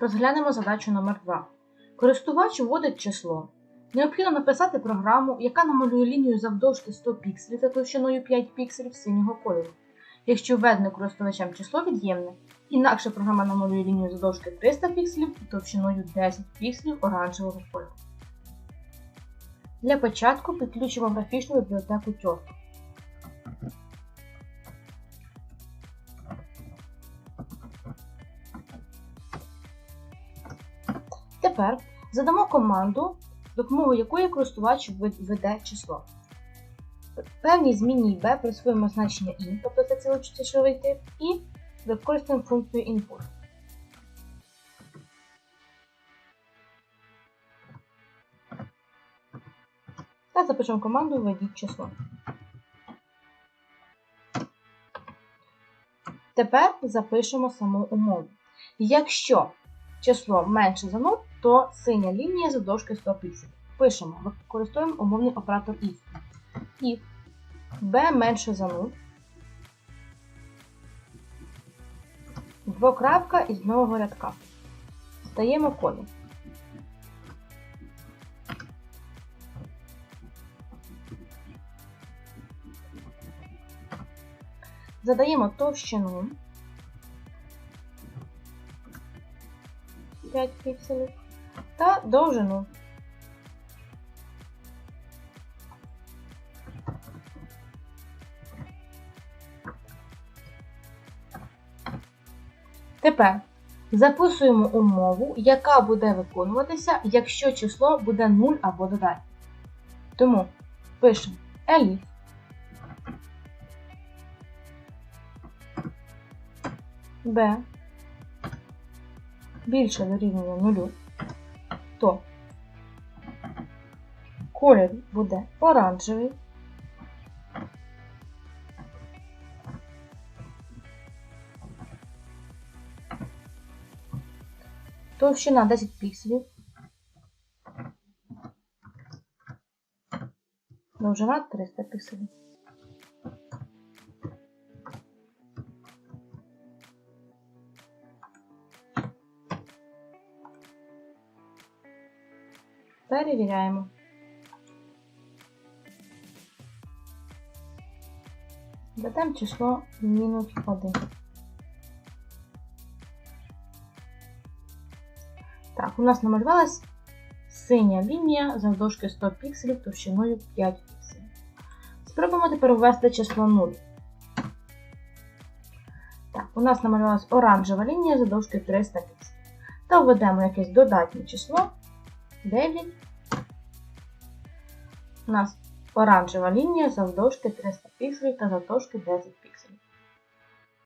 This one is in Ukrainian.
Розглянемо задачу номер 2 Користувач вводить число. Необхідно написати програму, яка намалює лінію завдовжки 100 пікселів та товщиною 5 пікселів синього кольору. Якщо введене користувачем число від'ємне, інакше програма намалює лінію завдовжки 300 пікселів і товщиною 10 пікселів оранжевого кольору. Для початку підключимо графічну бібліотеку Turtle. Тепер задамо команду, з допомогою якої користувач введе число. Певній змінній b присвоїмо значення int, тобто це цілочисловий тип, і використаємо функцію input. Та запишемо команду введіть число. Тепер запишемо саму умову. Якщо число менше за 0, то синя лінія завдовжки 100 пікселів. Пишемо, використовуємо умовний оператор if. If b менше за 0. Двокрапка із нового рядка. Стаємо колір. Задаємо товщину 5 пікселів та довжину. Тепер записуємо умову, яка буде виконуватися, якщо число буде 0 або додатнє. Тому пишемо elif b більше дорівнює 0, то колір буде оранжевий. Товщина 10 пікселів. Довжина 300 пікселів. Перевіряємо. Дадемо число мінус 1. Так, у нас намалювалась синя лінія завдовжки 100 пікселів товщиною 5 пікселів. Спробуємо тепер ввести число 0. Так, у нас намалювалась оранжева лінія завдовжки 300 пікселів. Та введемо якесь додатнє число 9. У нас оранжева лінія завдовжки 300 пікселів та завдовжки 10 пікселів.